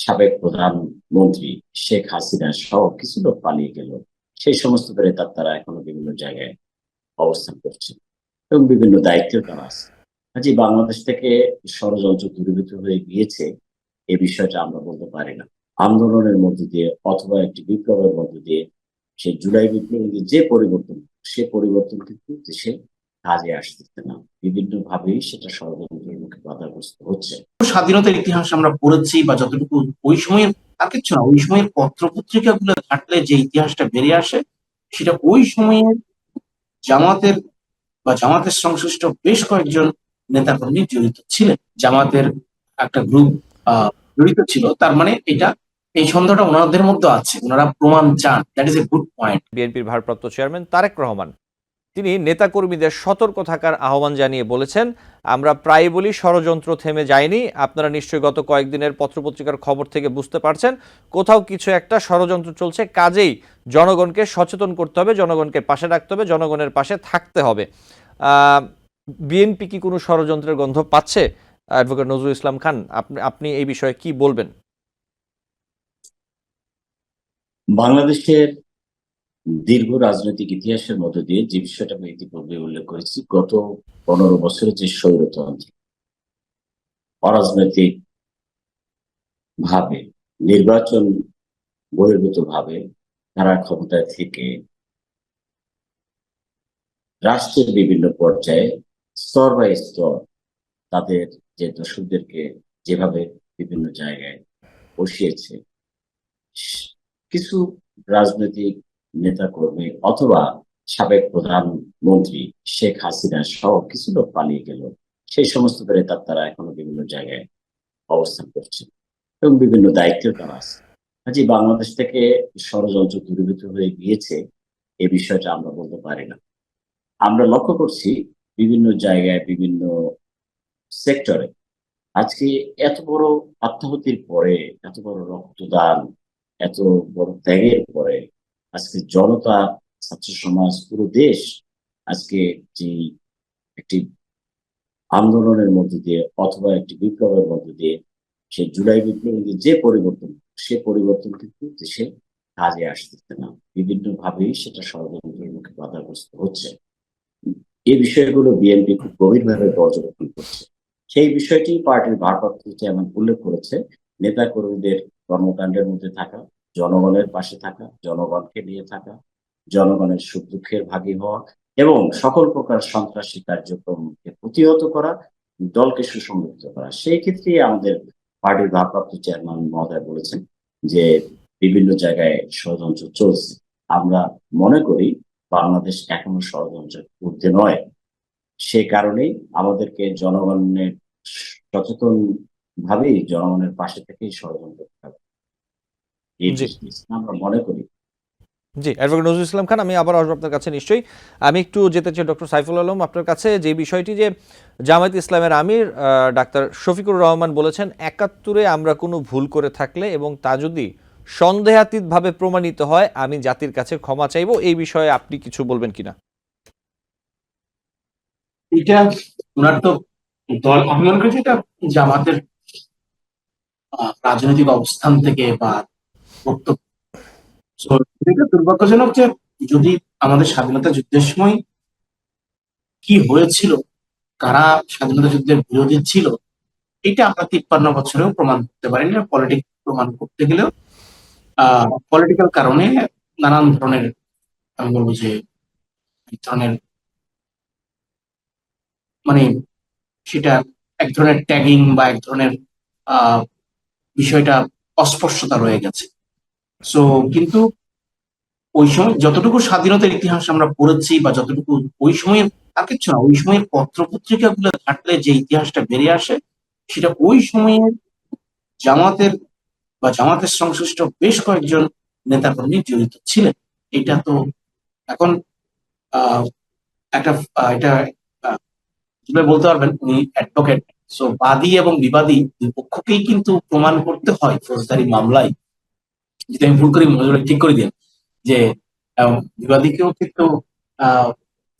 সাবেক প্রধানমন্ত্রী শেখ হাসিনা সহ কিছু লোক পালিয়ে গেল। সেই সমস্ত প্রেতার তারা এখনও বিভিন্ন জায়গায় অবস্থান করছে এবং বিভিন্ন দায়িত্বেও তারা আছে। কাজে বাংলাদেশ থেকে ষড়যন্ত্র দূরীভূত হয়ে গিয়েছে এ বিষয়টা আমরা বলতে পারি না। আন্দোলনের মধ্য দিয়ে অথবা একটি বিপ্লবের মধ্য দিয়ে সেই জুলাই বিপ্লবের যে পরিবর্তন সে পরিবর্তন কিন্তু দেশে কাজে আসতেছে না। বিভিন্ন ভাবেই সেটা ষড়যন্ত্রের মুখে বাধাগ্রস্ত হচ্ছে। স্বাধীনতার ইতিহাস আমরা পড়েছি বা যতটুকু ওই সময়ের আর কিছু না ওই সময়ের পত্র পত্রিকা গুলো ঘাটলে যে ইতিহাসটা বেরিয়ে আসে সেটা ওই সময়ের জামাতের বা জামাতের সংশ্লিষ্ট বেশ কয়েকজন নেতাকর্মী জড়িত ছিলেন। জামাতের একটা গ্রুপ জড়িত ছিল। তার মানে এটা এই সন্দেহটা ওনাদের মধ্যে আছে। ওনারা প্রমাণ চান। That is a good point বিএনপির ভারপ্রাপ্ত চেয়ারম্যান তারেক রহমান। তিনি নেতাকর্মীদের সতর্ক থাকার আহ্বান জানিয়ে বলেছেন, আমরা প্রায় বলি ষড়যন্ত্র থেমে যায়নি। আপনারা নিশ্চয়ই গত কয়েকদিনের পত্রপত্রিকার খবর থেকে বুঝতে পারছেন, কোথাও কিছু একটা ষড়যন্ত্র চলছে। কাজেই জনগণকে সচেতন করতে হবে, জনগণকে পাশে রাখতে হবে, জনগণের পাশে থাকতে হবে। বিএনপি কি কোনো ষড়যন্ত্রের গন্ধ পাচ্ছে? অ্যাডভোকেট নজরুল ইসলাম খান, আপনি আপনি এই বিষয়ে কি বলবেন? বাংলাদেশের দীর্ঘ রাজনৈতিক ইতিহাসের মধ্য দিয়ে যে বিষয়টা আমি ইতিপূর্বে উল্লেখ করেছি, গত পনেরো বছরের যে স্বৈরতন্ত্র, অরাজনৈতিক ভাবে, নির্বাচন বহির্ভূত ভাবে তারা ক্ষমতায় থেকে রাষ্ট্রের বিভিন্ন পর্যায়ে, স্তর বাই স্তর তাদের যে দর্শকদেরকে যেভাবে বিভিন্ন জায়গায় বসিয়েছে, কিছু রাজনৈতিক নেতাকর্মী অথবা সাবেক প্রধানমন্ত্রী শেখ হাসিনা সহ কিছু লোক পালিয়ে গেল। সেই সমস্ত প্রেতার তারা এখনও বিভিন্ন জায়গায় অবস্থান করছে এবং বিভিন্ন দায়িত্বেও তারা আছে। কাজে বাংলাদেশ থেকে ষড়যন্ত্র দূরীভূত হয়ে গিয়েছে, এ বিষয়টা আমরা বলতে পারি না। আমরা লক্ষ্য করছি বিভিন্ন জায়গায়, বিভিন্ন সেক্টরে আজকে এত বড় আত্মাহতির পরে, এত বড় রক্তদান, এত বড় ত্যাগের পরে আজকে জনতা, ছাত্র সমাজ, পুরো দেশ আজকে যে একটি আন্দোলনের মধ্য দিয়ে অথবা একটি বিপ্লবের মধ্য দিয়ে সে জুলাই বিপ্লবের যে পরিবর্তন, সে পরিবর্তন কিন্তু দেশে কাজে আসতেছে না। বিভিন্ন ভাবেই সেটা ষড়যন্ত্রের মুখে বাধাগ্রস্ত হচ্ছে। এই বিষয়গুলো বিএনপি খুব গভীরভাবে পর্যবেক্ষণ করছে। সেই বিষয়টি পার্টির ভারপ্রাপ্ত চেয়ারম্যান উল্লেখ করেছে, নেতা কর্মীদের কর্মকাণ্ডের মধ্যে থাকা জনগণের পাশে থাকা, জনগণকে নিয়ে থাকা, জনগণের সুখ দুঃখের ভাগী হওয়া এবং সকল প্রকার সন্ত্রাসী কার্যক্রমকে প্রতিহত করা, দলকে সুসংগঠিত করা। সেই ক্ষেত্রে আমাদের পার্টির ভারপ্রাপ্ত চেয়ারম্যান মহোদয় বলেছেন যে, বিভিন্ন জায়গায় ষড়যন্ত্র চলছে। আমরা মনে করি বাংলাদেশ এখনও ষড়যন্ত্রের ঊর্ধ্বে নয়। সে কারণেই আমাদেরকে জনগণের সচেতন ভাবেই জনগণের পাশে থেকেই ষড়যন্ত্র আমরা মনে করি। জি অ্যাডভোকেট নজরুল ইসলাম খান আমি আবার আসব আপনার কাছে নিশ্চয়ই। আমি একটু যেতে চাই ডক্টর সাইফুল আলম আপনার কাছে যে বিষয়টি যে জামায়াত ইসলামের আমির ডাক্তার শফিকুর রহমান বলেছেন একাত্তরে আমরা কোনো ভুল করে থাকলে এবং তা যদি সন্দেহাতীতভাবে প্রমাণিত হয় আমি জাতির কাছে ক্ষমা চাইব। এই বিষয়ে আপনি কিছু বলবেন কিনা? এটা ওনার তো দল আমি মনে করছি এটা জামাতের রাজনৈতিক অবস্থান থেকে বা বক্তব্য দুর্ভাগ্যজনক যে যদি আমাদের স্বাধীনতা যুদ্ধের সময় কি হয়েছিল, কারা স্বাধীনতা যুদ্ধের বিরোধী ছিল, এটা আমরা তিপ্পান্ন বছরেও প্রমাণ করতে পারিনি পলিটিক্স প্রমাণ করতে গেলেও পলিটিক্যাল কারণে নানান ধরনের, আমি বলব যে ধরনের মানে সেটা এক ধরনের ট্যাগিং বা এক ধরনের বিষয়টা অস্পষ্টতা রয়ে গেছে। সো কিন্তু ওই সময় যতটুকু স্বাধীনতার ইতিহাস আমরা পড়েছি বা যতটুকু ওই সময়ের আর কিছু না, ওই সময়ের পত্র পত্রিকা গুলো ঘাটলে যে ইতিহাসটা বেরিয়ে আসে, সেটা ওই সময়ের জামাতের বা জামাতের সংশ্লিষ্ট বেশ কয়েকজন নেতাকর্মী জড়িত ছিলেন। এটা তো এখন একটা এটা বলতে পারবেন উনি অ্যাডভোকেট সো বাদী এবং বিবাদী দুই পক্ষকেই কিন্তু প্রমাণ করতে হয়, ফৌজদারি মামলায়। যদি আমি ভুল করি মনোযোগ ঠিক করে দিন যে বিবাদীকেও কিন্তু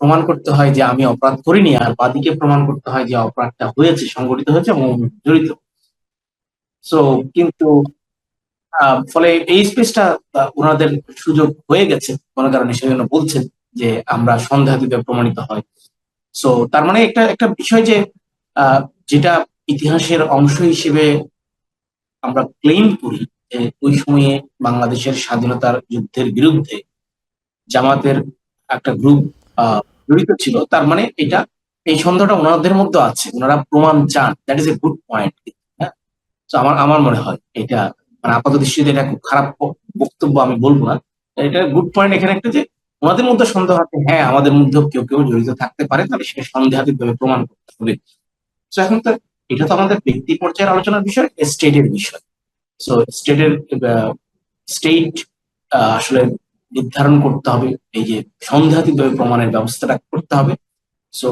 প্রমাণ করতে হয় যে আমি অপরাধ করিনি আর বাদীকে প্রমাণ করতে হয় যে অপরাধটা হয়েছে সংগঠিত হয়েছে এবং জড়িত সো কিন্তু ফলে এই স্পেসটা ওনাদের সুযোগ হয়ে গেছে কোনো কারণে সেজন্য বলছেন যে আমরা সন্দেহাতীত প্রমাণিত হয় সো তার মানে একটা একটা বিষয় যে আহ, যেটা ইতিহাসের অংশ হিসেবে আমরা ক্লেম করি ওই সময়ে বাংলাদেশের স্বাধীনতার যুদ্ধের বিরুদ্ধে জামাতের একটা গ্রুপ জড়িত ছিল, তার মানে এটা, এই সন্দেহটা ওনাদের মধ্যে আছে, ওনারা প্রমাণ চান that is a good point হ্যাঁ? তো আমার আমার মনে হয় এটা মানে আপাত দৃষ্টিতে এটা খুব খারাপ বক্তব্য আমি বলব না, এটা গুড পয়েন্ট এখানে একটা যে, ওনাদের মধ্যে সন্দেহ আছে হ্যাঁ আমাদের মধ্যেও কেউ কেউ জড়িত থাকতে পারে, তাহলে সেটা সন্দেহাতীত ভাবে প্রমাণ করতে হবে। তো এখন তো, এটা তো আমাদের ব্যক্তি পর্যায়ের আলোচনার বিষয় স্টেটের বিষয়। সো স্টেটের স্টেট আসলে নির্ধারণ করতে হবে। এই যে সন্দেহাতীত প্রমাণের ব্যবস্থাটা করতে হবে। সো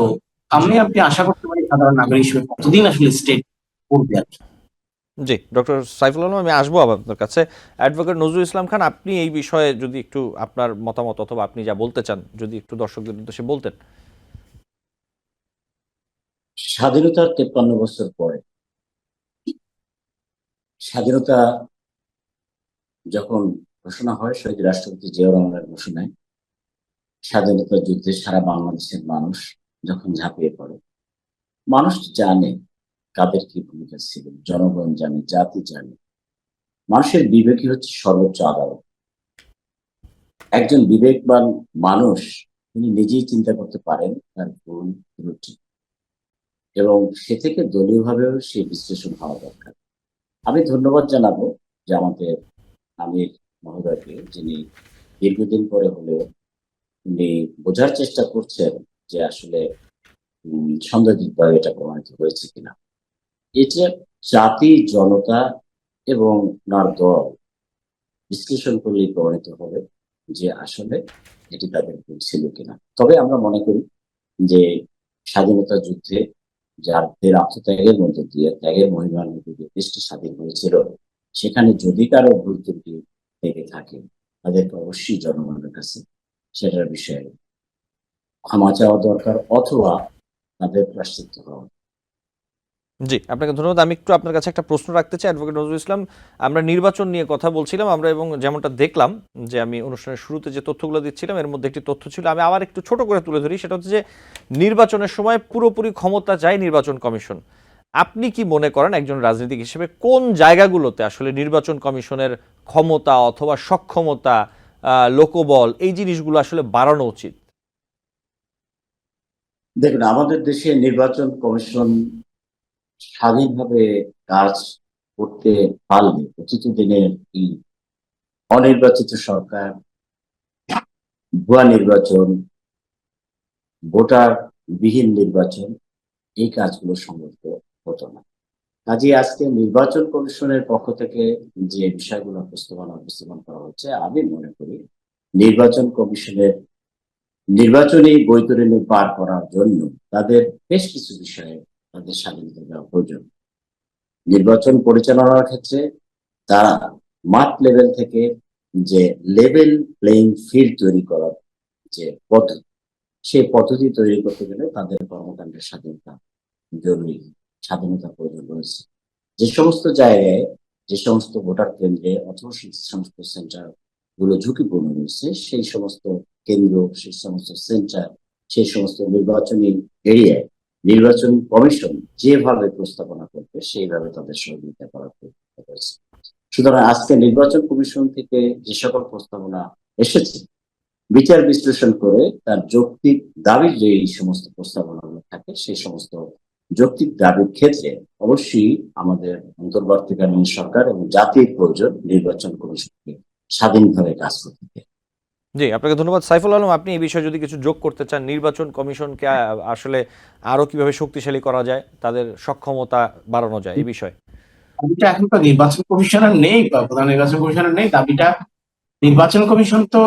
আমি আপনি আশা করতে পারি সাধারণ নাগরিক হিসেবে কতদিন আসলে স্টেট করবে আর কি? জি ডক্টর সাইফুল আলম আমি আসব আবার আপনার কাছে। অ্যাডভোকেট নজরুল ইসলাম খান আপনি এই বিষয়ে যদি একটু আপনার মতামত অথবা আপনি যা বলতে চান যদি একটু দর্শকদের উদ্দেশ্যে বলতেন। স্বাধীনতার তেপ্পান্ন বছর পরে স্বাধীনতা যখন ঘোষণা হয়, শহীদ রাষ্ট্রপতি জিয়াউর রহমানের ঘোষণায়, স্বাধীনতা যুদ্ধে সারা বাংলাদেশের মানুষ যখন ঝাঁপিয়ে পড়ে, মানুষ জানে কাদের কি ভূমিকা ছিল, জনগণ জানে, জাতি জানে। মানুষের বিবেকই হচ্ছে সর্বোচ্চ আদালত। একজন বিবেকবান মানুষ, তিনি নিজেই চিন্তা করতে পারেন তার ভুল ত্রুটি। এবং সে থেকে দলীয়ভাবেও সেই বিশ্লেষণ হওয়া দরকার। আমি ধন্যবাদ জানাব যে আমাদের আমির মহোদয়কে, যিনি দীর্ঘদিন পরে হলেও উনি বোঝার চেষ্টা করছেন যে আসলে সন্দেহিতভাবে এটা প্রমাণিত হয়েছে কিনা। এটা জাতি, জনতা এবং নার দল বিশ্লেষণ করলেই প্রমাণিত হবে যে আসলে এটি তাদের ছিল কিনা। তবে আমরা মনে করি যে স্বাধীনতা যুদ্ধে যাদের আত্মত্যাগের মধ্যে দিয়ে ত্যাগের মহিমার মধ্যে দিয়ে দেশটি স্বাধীন হয়েছিল, সেখানে যদি কারও ভুল ত্রুটি থেকে থাকে, তাদেরকে অবশ্যই জনগণের কাছে সেটার বিষয়ে ক্ষমা চাওয়া দরকার অথবা তাদের প্রাশ্চিত্য হওয়া। জি, আপনাকে ধন্যবাদ। আমি একটু আপনার কাছে একটা প্রশ্ন রাখতে চাই, অ্যাডভোকেট নজরুল ইসলাম। আমরা নির্বাচন নিয়ে কথা বলছিলাম, আমরা এবং যেমনটা দেখলাম যে আমি অনুষ্ঠানের শুরুতে যে তথ্যগুলো দিচ্ছিলাম, এর মধ্যে একটি তথ্য ছিল, আমি আবার একটু ছোট করে তুলে ধরি, সেটা হচ্ছে যে নির্বাচনের সময় পুরোপুরি ক্ষমতা চায় নির্বাচন কমিশন। আপনি কি মনে করেন একজন রাজনীতিক হিসেবে কোন জায়গাগুলোতে আসলে নির্বাচন কমিশনের ক্ষমতা অথবা সক্ষমতা লোকবল, এই জিনিসগুলো আসলে বাড়ানো উচিত? দেখুন, আমাদের দেশে নির্বাচন কমিশন স্বাধীনভাবে কাজ করতে পারলে অতীত দিনের এই অনির্বাচিত সরকার, ভুয়া নির্বাচন ভোটার বিহীন নির্বাচন, এই কাজগুলো সংগঠিত হতো না। কাজে আজকে নির্বাচন কমিশনের পক্ষ থেকে যে বিষয়গুলো প্রস্তাবনা উপস্থাপন করা হচ্ছে, আমি মনে করি নির্বাচন কমিশনের নির্বাচনী বৈতরণী পার করার জন্য তাদের বেশ কিছু বিষয়ে তাদের স্বাধীনতা দেওয়া প্রয়োজন। নির্বাচন পরিচালনার ক্ষেত্রে তারা মাঠ লেভেল থেকে যে লেভেল প্লেইং ফিল্ড তৈরি করার যে পদ্ধতি, সেই পদ্ধতি তৈরি করতে গেলে তাদের কর্মকাণ্ডের স্বাধীনতা জরুরি, স্বাধীনতা প্রয়োজন রয়েছে। যে সমস্ত জায়গায়, যে সমস্ত ভোটার কেন্দ্রে অথবা সেই সমস্ত সেন্টারগুলো ঝুঁকিপূর্ণ রয়েছে, সেই সমস্ত কেন্দ্র, সেই সমস্ত সেন্টার সেই সমস্ত নির্বাচনী এরিয়ায় নির্বাচন কমিশন যেভাবে প্রস্তাবনা করবে, সেইভাবে তাদের সহযোগিতা করার রয়েছে সুতরাং আজকে নির্বাচন কমিশন থেকে যে সকল প্রস্তাবনা এসেছে, বিচার বিশ্লেষণ করে তার যৌক্তিক দাবির যে এই সমস্ত প্রস্তাবনাগুলো থাকে, সেই সমস্ত যৌক্তিক দাবির ক্ষেত্রে অবশ্যই আমাদের অন্তর্বর্তীকালীন সরকার এবং জাতির প্রয়োজন নির্বাচন কমিশনকে স্বাধীনভাবে কাজ করতে। জি, আপনাকে ধন্যবাদ। সাইফুল আলম, আপনি এই বিষয়ে যদি কিছু যোগ করতে চান, নির্বাচন কমিশনকে আসলে আরও কীভাবে শক্তিশালী করা যায়, তাদের সক্ষমতা বাড়ানো যায়, এই বিষয়ে। দাবিটা এখন তো নির্বাচন কমিশনার নেই প্রধান নির্বাচন নেই, দাবিটা নির্বাচন কমিশন তো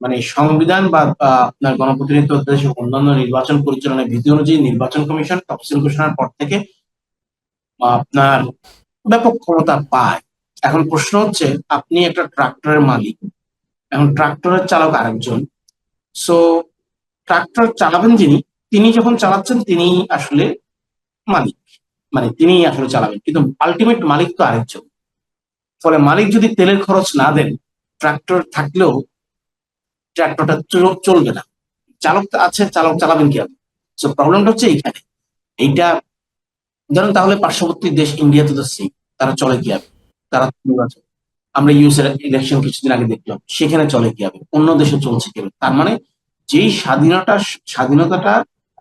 মানে সংবিধান বা আপনার গণপ্রতিনিধিত্ব অধ্যাদেশ অন্যান্য নির্বাচন পরিচালনার বিধি অনুযায়ী নির্বাচন কমিশন তফসিল ঘোষণার পর থেকে আপনার ব্যাপক ক্ষমতা পায়। এখন প্রশ্ন হচ্ছে, আপনি একটা ট্রাক্টরের মালিক এখন ট্রাক্টরের চালক আরেকজন। সো ট্রাক্টর চালাবেন যিনি, তিনি যখন চালাচ্ছেন তিনি আসলে মালিক। মানে তিনি আসলে চালাবেন। কিন্তু আলটিমেট মালিক তো আরেকজন। ফলে মালিক যদি তেলের খরচ না দেন, ট্রাক্টর থাকলেও ট্রাক্টরটা চল- চলবে না। চালক তো আছে, চালক চালাবেন কি সো প্রবলেমটা হচ্ছে এইখানে। এইটা, ধরেন তাহলে পার্শ্ববর্তী দেশ ইন্ডিয়াতে তো সেম তারা চলে কি তারা আমরা ইউএস ইলেকশন কিছুদিন আগে দেখলাম সেখানে চলে কি হবে অন্য দেশে চলছে কি হবে তার মানে যেই স্বাধীনতা স্বাধীনতাটা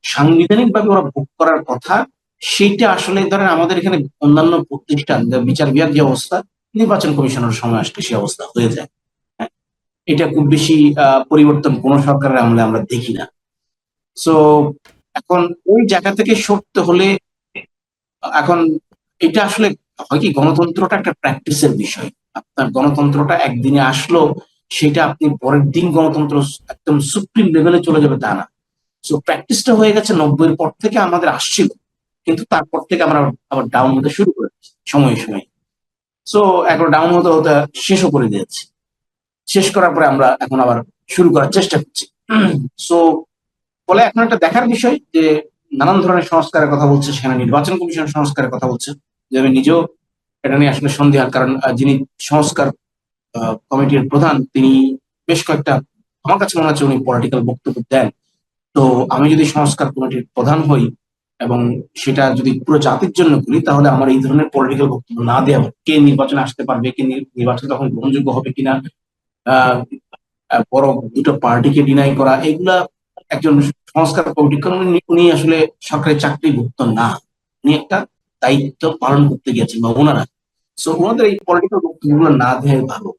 সাংবিধানিক ভাবে ওরা ভোগ করার কথা সেইটা আসলে ধরেন আমাদের এখানে অন্যান্য প্রতিষ্ঠান বিচার বিভাগ যে অবস্থা নির্বাচন কমিশনের সময় আসলে সেই অবস্থা হয়ে যায়। হ্যাঁ, এটা খুব বেশি পরিবর্তন কোন সরকারের আমলে আমরা দেখি না। সো এখন ওই জায়গা থেকে সরতে হলে এখন এটা আসলে হয় কি গণতন্ত্রটা একটা প্র্যাকটিসের বিষয়। আপনার গণতন্ত্রটা একদিনে আসলো, সেটা আপনি পরের দিন গণতন্ত্র একদম সুপ্রিম লেভেলে চলে যাবে তা না। সো প্র্যাকটিসটা হয়ে গেছে নব্বইয়ের পর থেকে আমাদের আসছিল, কিন্তু তারপর থেকে আমরা আবার ডাউন হতে শুরু করেছি সময়ে সময়ে। সো এখন ডাউন হতে হতে শেষও করে দিয়েছি। শেষ করার পরে আমরা এখন আবার শুরু করার চেষ্টা করছি। সো ফলে এখন একটা দেখার বিষয় যে নানান ধরনের সংস্কারের কথা বলছে, সেখানে নির্বাচন কমিশন সংস্কারের কথা বলছে, যে আমি নিজেও এটা নিয়ে আসলে সন্দেহ কারণ যিনি সংস্কার কমিটির প্রধান, তিনি বেশ কয়েকটা, আমার কাছে মনে হচ্ছে উনি পলিটিক্যাল বক্তব্য দেন তো আমি যদি সংস্কার কমিটির প্রধান হই এবং সেটা যদি পুরো জাতির জন্য করি, তাহলে আমার এই ধরনের পলিটিক্যাল বক্তব্য না দেওয়া। কে নির্বাচনে আসতে পারবে, কে নির- নির্বাচন তখন গ্রহণযোগ্য হবে কিনা বড় দুটো পার্টিকে ডিনাই করা, এগুলা একজন সংস্কার কমিটি, কারণ উনি- আসলে সরকারি চাকরিভুক্ত না উনি একটা দায়িত্ব পালন করতে গিয়েছেন বা ওনারা সো ওনাদের এই পলিটিক্যাল বক্তব্যগুলো না দেয় ভালো।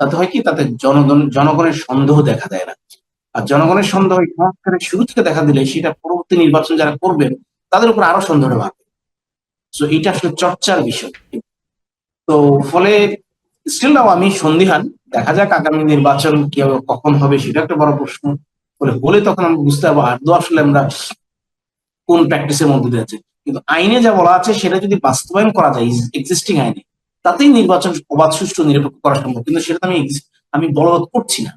তাতে হয় কি? তাতে জনগণ জনগণের সন্দেহ দেখা দেয় না। আর জনগণের সন্দেহ সংস্কারের শুরু থেকে দেখা দিলে সেটা পরবর্তী নির্বাচন যারা করবেন তাদের উপর আরও সন্দেহটা বাড়বে। সো এটা আসলে চর্চার বিষয়। তো ফলে স্টিল নাও আমি সন্দিহান। দেখা যাক আগামী নির্বাচন কি হবে, কখন হবে সেটা একটা বড় প্রশ্ন। ফলে হলে তখন আমরা বুঝতে পারব আদৌ আসলে আমরা কোন প্র্যাকটিসের মধ্যে দিয়ে আছে কিন্তু আইনে যা বলা আছে সেটা যদি বাস্তবায়ন করা যায় এক্সিস্টিং আইনে তাতেই নির্বাচন অবাধ সুষ্ঠু নিরপেক্ষ করা সম্ভব। কিন্তু সেটা আমি আমি বলবৎ করছি না।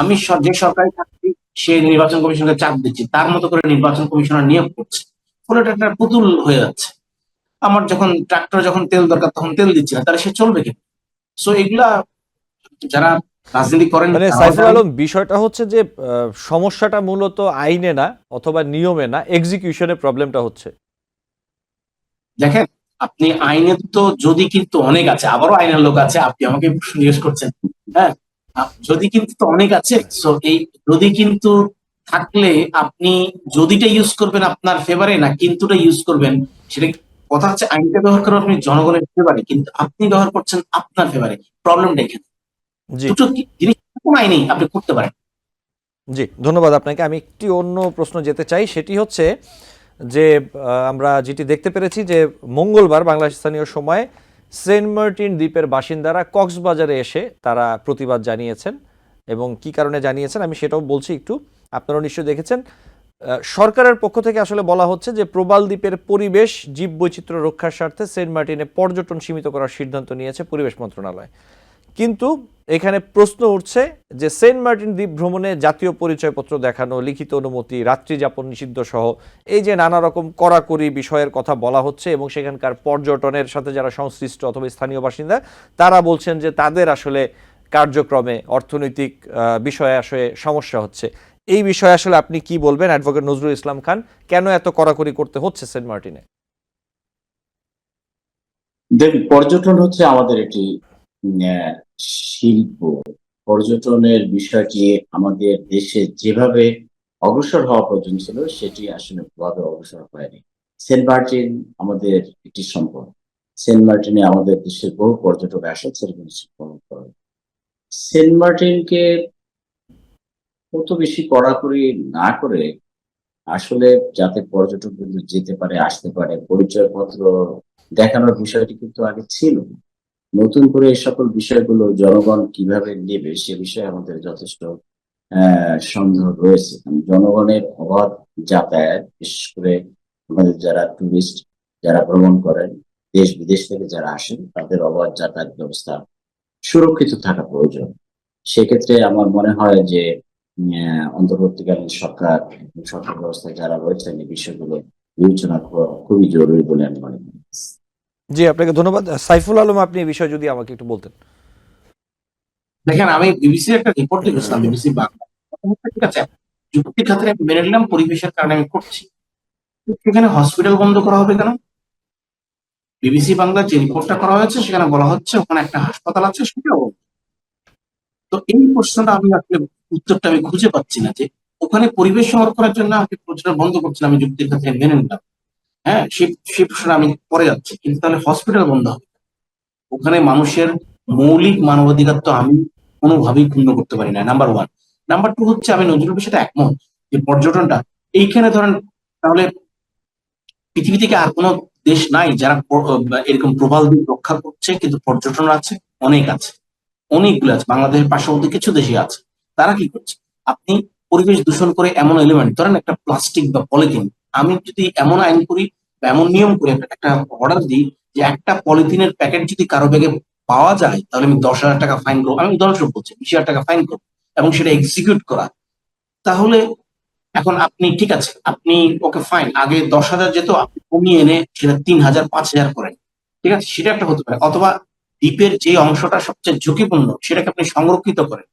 আমি যে সরকারি চাকরি সে নির্বাচন কমিশনকে চাপ দিচ্ছি। তার মতো করে নির্বাচন কমিশনার নিয়োগ করছে। ফলে এটা একটা পুতুল হয়ে যাচ্ছে। আমার যখন ট্রাক্টর যখন তেল দরকার তখন তেল দিচ্ছে না। তাহলে সে চলবে কেন সো এগুলা যারা রাজনীতি করেন মানে সাইফুল আলম বিষয়টা হচ্ছে যে সমস্যাটা মূলত আইনে না অথবা নিয়মে না এক্সিকিউশনে প্রবলেমটা হচ্ছে। দেখেন আপনি আইনে তো যদি কিন্তু অনেক আছে আবারও আইনের লোক আছে আপনি আমাকে জিজ্ঞেস করছেন হ্যাঁ? যদি কিন্তু তো অনেক আছে সো এই যদি কিন্তু থাকলে আপনি যদিটা ইউজ করবেন আপনার ফেভারে না কিন্তুটা ইউজ করবেন সেটা কথা হচ্ছে আইনটা ব্যবহার করবেন আপনি জনগণের ফেভারে কিন্তু আপনি ব্যবহার করছেন আপনার ফেভারে প্রবলেমটা এখানে। জি। দুটো জিনিস কোন আইনেই আপনি করতে পারেন। জি ধন্যবাদ আপনাকে। আমি একটি অন্য প্রশ্ন যেতে চাই সেটি হচ্ছে যে আমরা যেটি দেখতে পেরেছি যে মঙ্গলবার বাংলাদেশ স্থানীয় সময়ে সেন্ট মার্টিন দ্বীপের বাসিন্দারা কক্সবাজারে এসে তারা প্রতিবাদ জানিয়েছেন এবং কি কারণে জানিয়েছেন আমি সেটাও বলছি একটু। আপনারাও নিশ্চয়ই দেখেছেন সরকারের পক্ষ থেকে আসলে বলা হচ্ছে যে প্রবাল দ্বীপের পরিবেশ জীববৈচিত্র্য রক্ষার স্বার্থে সেন্ট মার্টিনে পর্যটন সীমিত করার সিদ্ধান্ত নিয়েছে পরিবেশ মন্ত্রণালয়। কিন্তু এখানে প্রশ্ন উঠছে যে সেন্ট মার্টিন দ্বীপ ভ্রমণে জাতীয় পরিচয়পত্র দেখানো, লিখিত অনুমতি, রাত্রি যাপন নিষিদ্ধ সহ এই যে নানা রকম কড়াকড়ি বিষয়ের কথা বলা হচ্ছে এবং সেখানকার পর্যটনের সাথে যারা সংশ্লিষ্ট অথবা স্থানীয় বাসিন্দা, তারা বলছেন যে তাদের আসলে কার্যক্রমে অর্থনৈতিক বিষয়ে আসলে সমস্যা হচ্ছে। এই বিষয়ে আসলে আপনি কি বলবেন, অ্যাডভোকেট নজরুল ইসলাম খান? কেন এত কড়াকড়ি করতে হচ্ছে সেন্ট মার্টিনে? দেখুন, পর্যটন হচ্ছে আমাদের একটি শিল্প, পর্যটনের বিষয়টি আমাদের দেশে যেভাবে অগ্রসর হওয়া প্রয়োজন ছিল, সেটি আসলে ভাবে অগ্রসর হয়নি। সেন্ট মার্টিন আমাদের একটি সম্পদ। সেন্ট মার্টিনে আমাদের দেশের বহু পর্যটক আসে সেরকম সেন্ট মার্টিনকে কত বেশি কড়াকড়ি না করে আসলে যাতে পর্যটক যেতে পারে, আসতে পারে, পরিচয়পত্র দেখানোর বিষয়টি কিন্তু আগে ছিল। নতুন করে এই সকল বিষয়গুলো জনগণ কীভাবে নেবে সে বিষয়ে আমাদের যথেষ্ট সন্দেহ রয়েছে। জনগণের অবাধ যাতায়াত, বিশেষ করে আমাদের যারা টুরিস্ট যারা ভ্রমণ করেন, দেশ বিদেশ থেকে যারা আসেন, তাদের অবাধ যাতায়াত ব্যবস্থা সুরক্ষিত থাকা প্রয়োজন। সেক্ষেত্রে আমার মনে হয় যে অন্তর্বর্তীকালীন সরকার সরকার ব্যবস্থায় যারা রয়েছেন, এই বিষয়গুলো বিবেচনা করা খুবই জরুরি বলে আমি মনে করি। জি, আপনাকে ধন্যবাদ। সাইফুল আলম, আপনি এই বিষয়ে যদি আমাকে একটু বলতেন। দেখেন, আমি বিবিসির একটা রিপোর্ট লিখেছিলাম বিবিসি বাংলা। ঠিক আছে আমি মেনে নিলাম, পরিবেশের কারণে আমি করছি। সেখানে হসপিটাল বন্ধ করা হবে কেন? বিবিসি বাংলার যে রিপোর্টটা করা হয়েছে, সেখানে বলা হচ্ছে ওখানে একটা হাসপাতাল আছে সেটাও। তো এই প্রশ্নটা আমি আসলে উত্তরটা আমি খুঁজে পাচ্ছি না যে ওখানে পরিবেশ সংরক্ষণের জন্য আমাকে প্রচার বন্ধ করছিলাম আমি যুক্তির ক্ষেত্রে মেনে নিলাম। হ্যাঁ সেই সেই প্রশ্নটা আমি পরে যাচ্ছি। কিন্তু তাহলে হসপিটাল বন্ধ হবে ওখানে মানুষের মৌলিক মানবাধিকার তো আমি কোনোভাবেই ক্ষুণ্ণ করতে পারি না নাম্বার ওয়ান নাম্বার টু হচ্ছে আমি নজরুলের সাথে একমত যে পর্যটনটা, এইখানে ধরেন তাহলে পৃথিবী থেকে আর কোনো দেশ নাই যারা এরকম প্রবাল দ্বীপ রক্ষা করছে, কিন্তু পর্যটন আছে, অনেক আছে। অনেকগুলো আছে। বাংলাদেশের পার্শ্ববর্তী কিছু দেশই আছে। তারা কি করছে? আপনি পরিবেশ দূষণ করে এমন এলিমেন্ট ধরেন একটা প্লাস্টিক বা পলিথিন আমি যদি এমন আইন করি এমন নিয়ম করে একটা- অর্ডার দিই যে একটা পলিথিনের প্যাকেট যদি কারও ব্যাগে পাওয়া যায়, তাহলে আমি দশ হাজার টাকা ফাইন করব। আমি উদাহরণস্বরূপ বলছি, বিশ হাজার টাকা ফাইন করব এবং সেটা এক্সিকিউট করা। তাহলে এখন আপনি, ঠিক আছে, আপনি, ওকে ফাইন আগে দশ হাজার যেত, আপনি কমিয়ে এনে সেটা তিন হাজার, পাঁচ হাজার করেন ঠিক আছে? সেটা একটা হতে পারে। অথবা দ্বীপের যে অংশটা সবচেয়ে ঝুঁকিপূর্ণ, সেটাকে আপনি সংরক্ষিত করেন।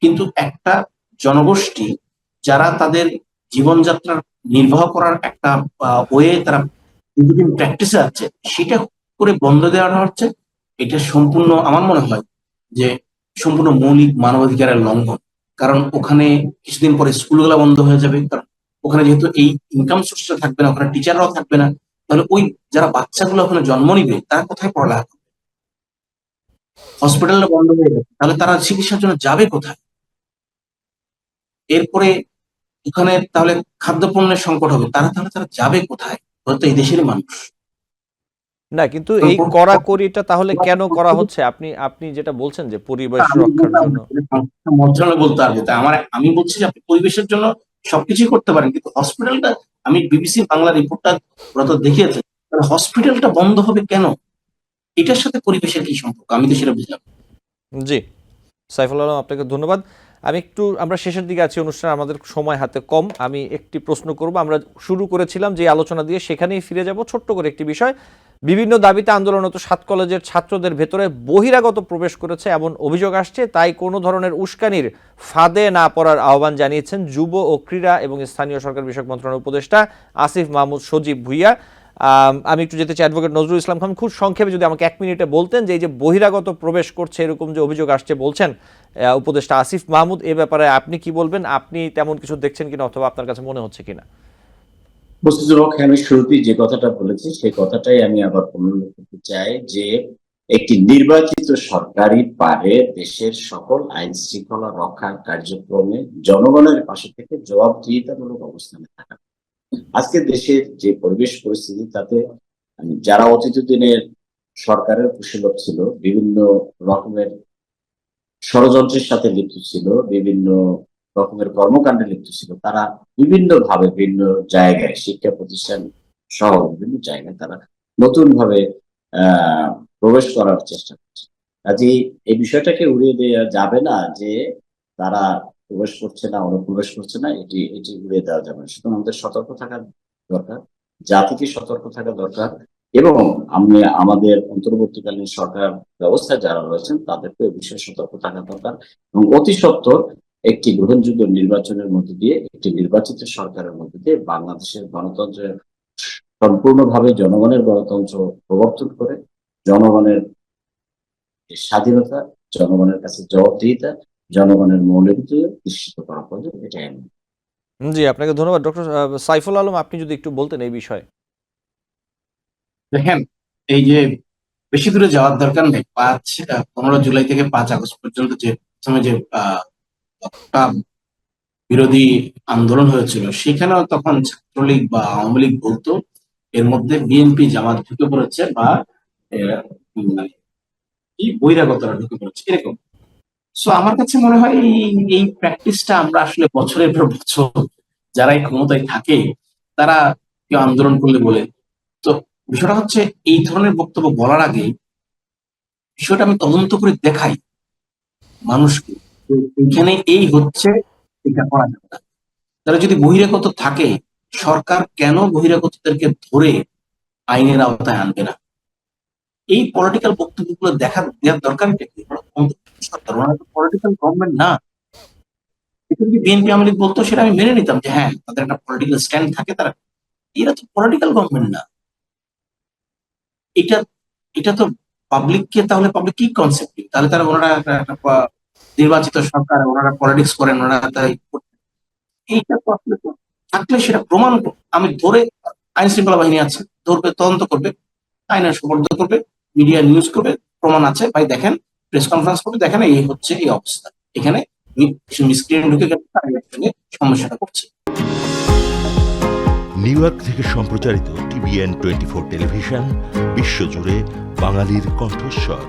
কিন্তু একটা জনগোষ্ঠী, যারা তাদের জীবনযাত্রার নির্বাহ করার একটা ওয়ে তারা দীর্ঘদিন প্র্যাকটিসে আছে, সেটা করে বন্ধ দেওয়াটা হচ্ছে, এটা সম্পূর্ণ আমার মনে হয় যে সম্পূর্ণ মৌলিক মানবাধিকারের লঙ্ঘন। কারণ ওখানে কিছুদিন পরে স্কুলগুলো বন্ধ হয়ে যাবে, কারণ ওখানে যেহেতু এই ইনকাম সোর্সটা থাকবে না, ওখানে টিচাররাও থাকবে না, তাহলে ওই যারা বাচ্চাগুলো ওখানে জন্ম নিবে, তারা কোথায় পড়ালেখা করবে? হসপিটালটা বন্ধ হয়ে যাবে, তাহলে তারা চিকিৎসার জন্য যাবে কোথায়? এরপরে ওখানে তাহলে খাদ্যপণ্যের সংকট হবে, তারা তাহলে তারা যাবে কোথায়? হয়তো এই দেশের মানুষ। না কিন্তু এই কড়াকড়িটা তাহলে কেন করা হচ্ছে? আপনি আপনি যেটা বলছেন যে পরিবেশ রক্ষার জন্য। মন্ত্রণালয় বলতে পারবে। তাই আমার আমি বলছি যে আপনি পরিবেশের জন্য সবকিছুই করতে পারেন কিন্তু হসপিটালটা আমি বিবিসি বাংলা রিপোর্টটা ওরা তো দেখিয়েছে হসপিটালটা বন্ধ হবে কেন? এটার সাথে পরিবেশের কি সম্পর্ক? আমি তো সেটা বুঝলাম জি সাইফুল আলম আপনাকে ধন্যবাদ। আমি একটু, আমরা শেষের দিকে আছি, অনুষ্ঠান আমাদের সময় হাতে কম। আমি একটি প্রশ্ন করব। আমরা শুরু করেছিলাম যে আলোচনা দিয়ে সেখানেই ফিরে যাব। ছোট্ট করে একটি বিষয়। বিভিন্ন দাবিতে আন্দোলনরত সাত কলেজের ছাত্রদের ভেতরে বহিরাগত প্রবেশ করেছে, এমন অভিযোগ আসছে। তাই কোনো ধরনের উস্কানির ফাঁদে না পড়ার আহ্বান জানিয়েছেন যুব ও ক্রীড়া এবং স্থানীয় সরকার বিষয়ক মন্ত্রণালয়ের উপদেষ্টা আসিফ মাহমুদ সজীব ভুইয়া। আম, একটু যেতে চাই অ্যাডভোকেট নজরুল ইসলাম খান খুব সংক্ষেপে যদি আমাকে এক মিনিটে বলতেন যে এই যে বহিরাগত প্রবেশ করছে এরকম যে অভিযোগ আসছে বলছেন উপদেষ্টা আসিফ মাহমুদ এ ব্যাপারে আপনি কি বলবেন? আপনি তেমন কিছু দেখছেন কিনা অথবা আপনার কাছে মনে হচ্ছে কিনা? পক্ষে আমি শুরুতেই যে কথাটা বলেছি সেই কথাটাই আমি আবার পুনরুল্লেখ করতে চাই যে একটি নির্বাচিত সরকারি পারে দেশের সকল আইন শৃঙ্খলা রক্ষার কার্যক্রমে জনগণের পাশে থেকে জবাবদিহিতামূলক অবস্থানে থাকা। আজকে দেশের যে পরিবেশ পরিস্থিতি, তাতে যারা অতীত দিনের সরকারের কুশীলভ ছিল, বিভিন্ন রকমের ষড়যন্ত্রের সাথে লিপ্ত ছিল, বিভিন্ন রকমের কর্মকাণ্ডে লিপ্ত ছিল, তারা বিভিন্ন ভাবে বিভিন্ন জায়গায় শিক্ষা প্রতিষ্ঠান সহ বিভিন্ন জায়গায় তারা নতুন ভাবে প্রবেশ করার চেষ্টা করছে। কাজে এই বিষয়টাকে উড়িয়ে দেওয়া যাবে না যে তারা প্রবেশ করছে না, অনুপ্রবেশ করছে না, এটি এটি উড়িয়ে দেওয়া যাবে না। সুতরাং আমাদের সতর্ক থাকা দরকার, জাতিকে সতর্ক থাকা দরকার এবং আমি, আমাদের অন্তর্বর্তীকালীন সরকার ব্যবস্থায় যারা রয়েছেন, তাদেরকে বিষয়ে সতর্ক থাকা দরকার এবং অতি সত্বর একটি গ্রহণযোগ্য নির্বাচনের মধ্যে দিয়ে, একটি নির্বাচিত সরকারের মধ্যে দিয়ে বাংলাদেশের গণতন্ত্রের সম্পূর্ণভাবে জনগণের গণতন্ত্র প্রবর্তন করে, জনগণের স্বাধীনতা, জনগণের কাছে জবাবদিহিতা জনগণের মৌলিকতা নিশ্চিত করা পর্যন্ত এটাই আমি। জি আপনাকে ধন্যবাদ। ডক্টর সাইফুল আলম আপনি যদি একটু বলতেন এই বিষয়ে। দেখেন এই যে বেশি দূরে যাওয়ার দরকার নেই। পাঁচ পনেরো জুলাই থেকে পাঁচ আগস্ট পর্যন্ত যে সময় যে আহ, বিরোধী আন্দোলন হয়েছিল সেখানেও তখন ছাত্রলীগ বা আওয়ামী লীগ বলতো এর মধ্যে বিএনপি জামাত ঢুকে পড়েছে বা মানে কি বহিরাগতরা ঢুকে পড়েছে এরকম। সো আমার কাছে মনে হয় এই প্র্যাকটিসটা আমরা আসলে বছরের পর বছর যারা এই ক্ষমতায় থাকে, তারা কেউ আন্দোলন করলে বলে। তো, বিষয়টা হচ্ছে এই ধরনের বক্তব্য বলার আগে বিষয়টা আমি তদন্ত করে দেখাই মানুষকে এখানে এই হচ্ছে, এটা করা যাবে না। তারা যদি বহিরাগত থাকে, সরকার কেন বহিরাগতদেরকে ধরে আইনের আওতায় আনবে না? এই পলিটিক্যাল বক্তব্যগুলো দেখার দেওয়ার দরকার সরকার ওনারা পলিটিক্যাল গভর্নমেন্ট না। এটা যদি বিএনপি আওয়ামী লীগ বলতো সেটা আমি মেনে নিতাম যে হ্যাঁ তাদের একটা পলিটিক্যাল স্ট্যান্ড থাকে তারা এরা তো পলিটিক্যাল গভর্নমেন্ট না। এটা এটা তো পাবলিককে তাহলে পাবলিক কি কনসেপ্ট তাহলে তারা ওনারা একটা- নির্বাচিত সরকার ওনারা পলিটিক্স করেন ওনারা তাই। এইটা তো আসলে থাকলে সেটা প্রমাণ আমি ধরে আইন শৃঙ্খলা বাহিনী আছে ধরবে তদন্ত করবে আইনের সুবর্দ করবে মিডিয়া নিউজ করবে প্রমাণ আছে ভাই দেখেন প্রেস কনফারেন্স করবে দেখেন এই হচ্ছে, এই অবস্থা। এখানে মিসক্রিয়েন্ট ঢুকে গেছে সমস্যাটা করছে। নিউ ইয়র্ক থেকে সম্প্রচারিত টিভিএন টোয়েন্টি ফোর টেলিভিশন, বিশ্বজুড়ে বাঙালির কণ্ঠস্বর।